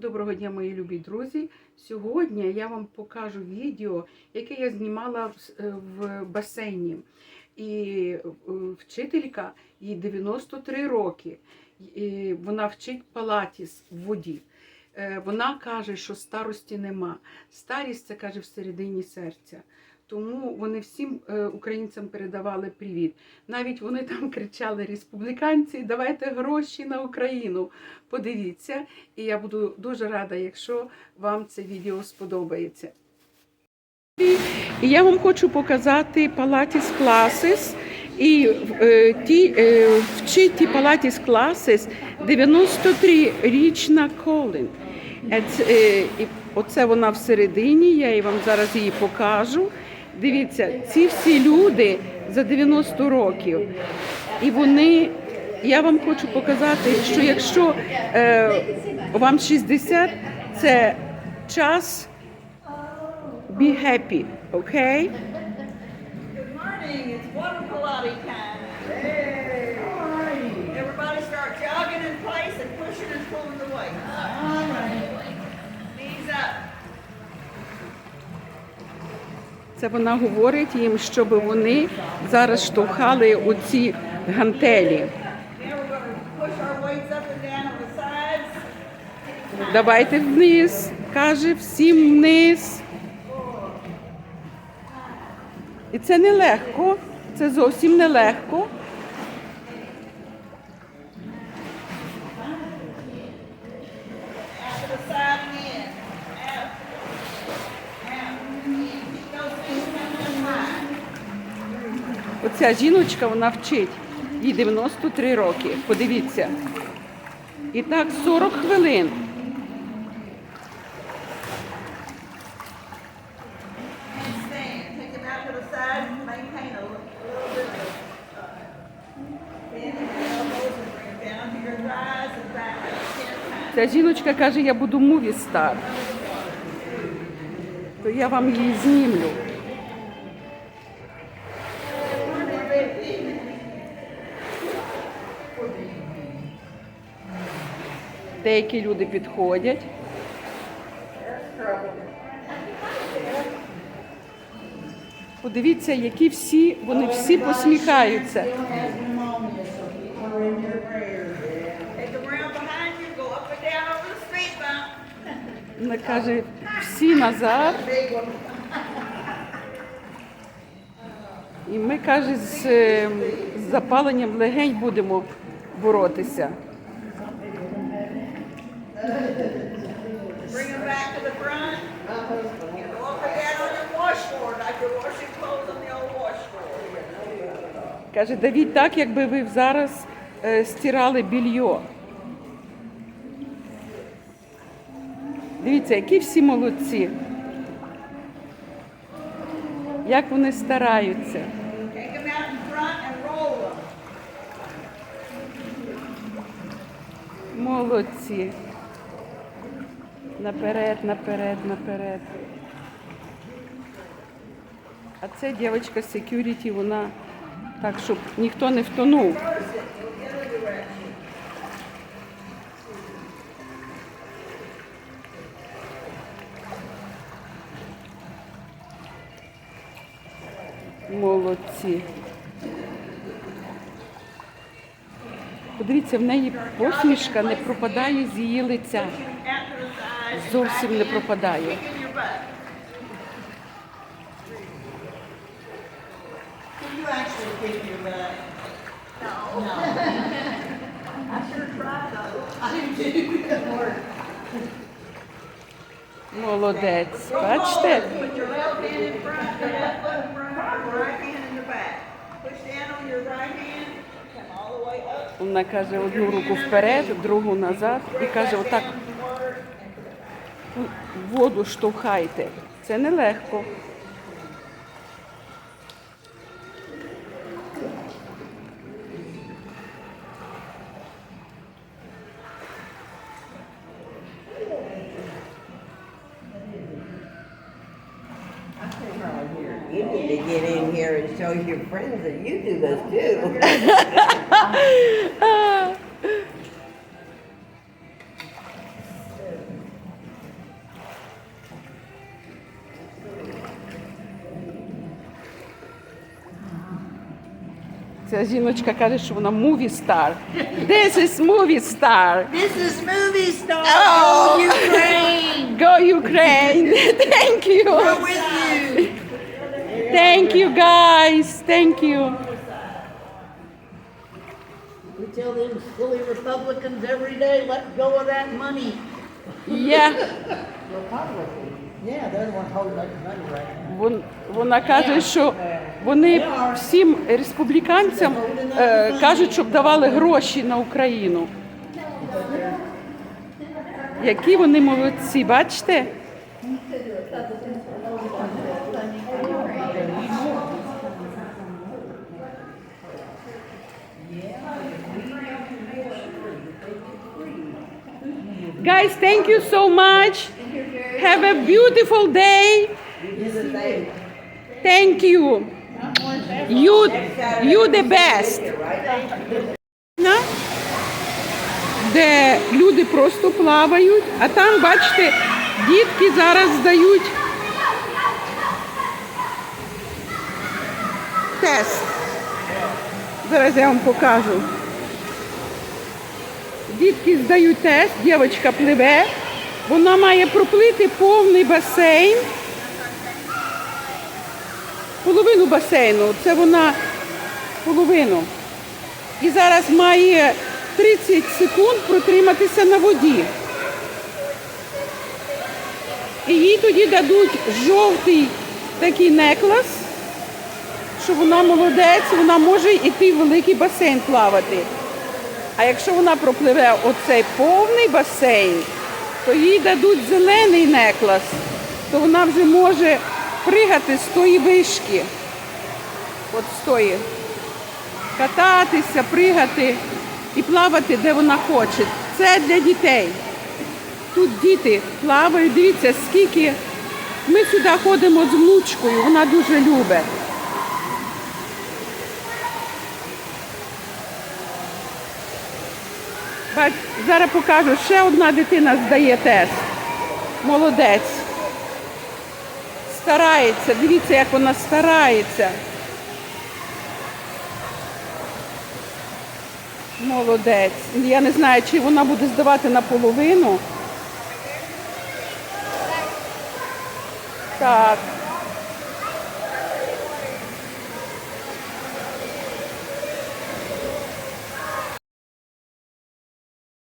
Доброго дня, мої любі друзі. Сьогодні я вам покажу відео, яке я знімала в, е, басейні. І е, вчителька їй 93 роки. І вона вчить палатіс в воді. Е, Вона каже, що старості нема. Старість це каже всередині серця. Тому вони всім е, українцям передавали привіт. Навіть вони там кричали республіканці, давайте гроші на Україну. Подивіться, і я буду дуже рада, якщо вам це відео сподобається. І я вам хочу показати Pilates Classes. І ті, е, ті Pilates Classes 93-річна Колін. Е, і Оце вона всередині, я їй вам зараз її покажу. Дивіться, ці всі люди за 90 років. І вони, я вам хочу показати, що якщо е, вам 60, це час be happy, окей? Good Це вона говорить їм, щоб вони зараз штовхали гантелі. On the sides. Давайте вниз, каже всім вниз. І це нелегко, це зовсім нелегко. Оця жіночка вона вчить. Їй 93 роки. Подивіться. І так 40 хвилин. Uh. Ця жіночка каже, я буду муві. То я вам її знімлю. Деякі люди підходять. Подивіться, які всі, вони всі посміхаються. Вона каже, всі назад. І ми, каже, е, з запаленням легень будемо боротися. To the front. And go up and down on your washboard like you're washing clothes on the old washboard. Каже, давіть так, якби ви зараз е, стирали більйо. Дивіться, які всі молодці. Як вони стараються. Take them out in front and roll them. Молодці. Наперед, наперед, наперед. А це дівчинка security, вона так, щоб ніхто не втонув. Молодці. Подивіться, в неї посмішка не пропадає з її лиця. Зовсім не пропадає. Молодець. Бачите? Вона каже одну руку вперед, другу назад і каже, отак воду штовхайте. Це нелегко. You need to get in here and show your friends that you do this too. Ця жіночка каже, що вона movie star. This is movie star. This is movie star. Oh. Ukraine. Go Ukraine! Thank you! We're with you. Thank you guys! Thank you! We tell them silly Republicans every day, let go of that money. Yeah. Yeah, they're the ones holding up the money right now. Вон- Вона каже, що вони всім республіканцям е, кажуть, щоб давали гроші на Україну. Які вони молодці, бачите? Guys, thank you so much. Have a beautiful day. Thank you. You, you the best. Де люди просто плавають, а там, бачите, дітки зараз здають тест. Зараз я вам покажу. Дітки здають тест, дівчинка пливе, вона має проплити повний басейн. Половину басейну, це вона половину. І зараз має 30 секунд протриматися на воді. І їй тоді дадуть жовтий такий неклас, що вона молодець, вона може йти в великий басейн плавати. А якщо вона пропливе оцей повний басейн, то їй дадуть зелений неклас, то вона вже може пригати з тої вишки. От з тої. Кататися, пригати і плавати, де вона хоче. Це для дітей. Тут діти плавають, дивіться, скільки. Ми сюди ходимо з внучкою, вона дуже любить. Зараз покажу, ще одна дитина здає тест. Молодець. Старається, дивіться, як вона старається. Молодець. Я не знаю, чи вона буде здавати наполовину. Так.